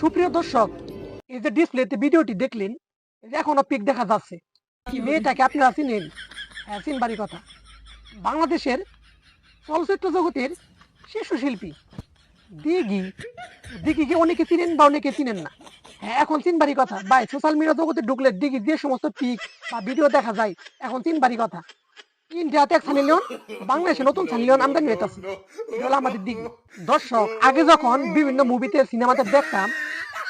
সুপ্রিয় দর্শক, এই যে ডিসপ্লেতে ভিডিওটি দেখলেন এখনও পিক দেখা যাচ্ছে। মেয়েটাকে আপনারা চিনেন? হ্যাঁ চিনবারই কথা। বাংলাদেশের চলচ্চিত্র জগতের শিশু শিল্পী। দিঘি দিঘিকে অনেকে চিনেন বা অনেকে চিনেন না? হ্যাঁ এখন চিনবারই কথা। ভাই সোশ্যাল মিডিয়া জগতে ঢুকলে দিঘি যে সমস্ত পিক বা ভিডিও দেখা যায়, এখন চিনবারই কথা। ইন্ডিয়াতে এক সানি লিওন বাংলাদেশে নতুন সানি লিওন আমদানি হইতেছে এটা হলো আমাদের দিক। দর্শক আগে যখন বিভিন্ন মুভিতে সিনেমাতে দেখতাম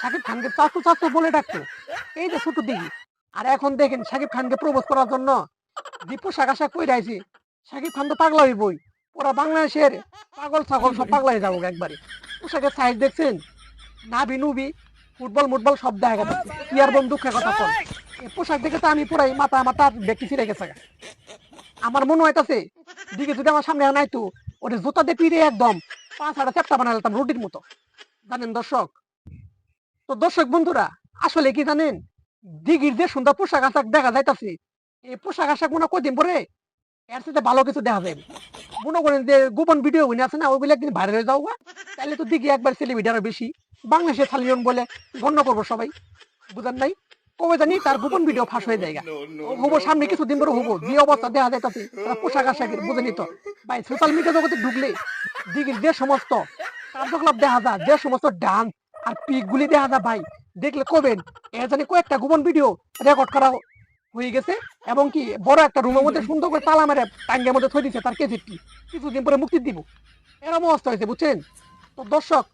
শাকিব খানকে চাচু চাচু বলে ডাকতো। এই যে ছোট দিঘি। আর এখন দেখেন শাকিব খানকে প্রবোজ করার জন্য যে পোশাক আশাক কই রাইছে শাকিব খান তো পাগলা হইবই ওরা বাংলাদেশের পাগল ছাগল সব পাগলা হয়ে যাব একবারে। পোশাকের সাইজ দেখছেন? নাবি নুবি ফুটবল মুটবল সব দেখা গেছে কি আর বোন দুঃখের কথা পোশাক দেখে তো আমি পুরাই মাথা মাথা ব্যক্তি ছিঁড়ে গেছে আমার মনে হইতাছে দিকে যদি আমার সামনে নাই তো ওটা জুতা দিয়ে পিড়ে একদম, পাঁচ হাজার চারটা বানালাম রুটির মতো। জানেন দর্শক? তো দর্শক বন্ধুরা, আসলে কি জানেন? দিঘির যে সুন্দর পোশাক আশাক দেখা যাইতাছে, এই পোশাক আশাক মনে কদিন পরে এর সাথে ভালো কিছু দেখা যাবে। মনে করেন যে গোপন ভিডিও গুলো আছে না ওইগুলো একদিন ভাইরাল হয়ে যাও তাহলে তো দিঘি একবার সেলিব্রিটি আরও বেশি, বাংলাদেশের সালিয়ন বলে গণ্য করব সবাই। বুঝেন নাই? কবে জানি তার গোপন ভিডিও ফাঁস হয়ে যায় হব সামনে কিছুদিন পরে হব। যে অবস্থা দেখা যাইতাছে তারা পোশাক আশাকের বুঝে নিত। ভাই সোশ্যাল মিডিয়া জগতে ঢুকলে দিঘির যে সমস্ত কার্যকলাপ দেখা যায় যে সমস্ত ডান্স আর পিক গুলি দেখা যায় ভাই দেখলে কবেন এর জানি কয়েকটা গোপন ভিডিও রেকর্ড করা হয়ে গেছে এবং কি বড় একটা রুমের মধ্যে সুন্দর করে তালা মেরে টাঙ্গের মধ্যে থই দিচ্ছে তার কেজিটি কিছুদিন পরে মুক্তি দিব। এরম অবস্থা হয়েছে বুঝছেন? তো দর্শক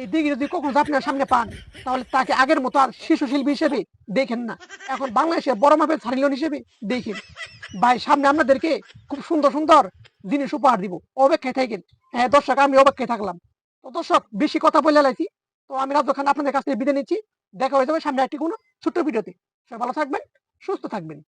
এই দিকে যদি কখনো আপনার সামনে পান, তাহলে তাকে আগের মতো আর শিশু শিল্পী হিসেবে দেখেন না। এখন বাংলাদেশের বড় মাপের ছাড়িলন হিসেবে দেখেন। ভাই, সামনে আপনাদেরকে খুব সুন্দর সুন্দর জিনিস উপহার দিব। অপেক্ষায় থাকেন। হ্যাঁ দর্শক, আমি অপেক্ষায় থাকলাম। তো দর্শক, বেশি কথা বলে লাইছি। তো আমি রাজ্য খান আপনাদের কাছ থেকে বিদায় নিচ্ছি। দেখা হয়ে যাবে সামনে একটি কোনো ছোট্ট ভিডিওতে। সবাই ভালো থাকবেন, সুস্থ থাকবেন।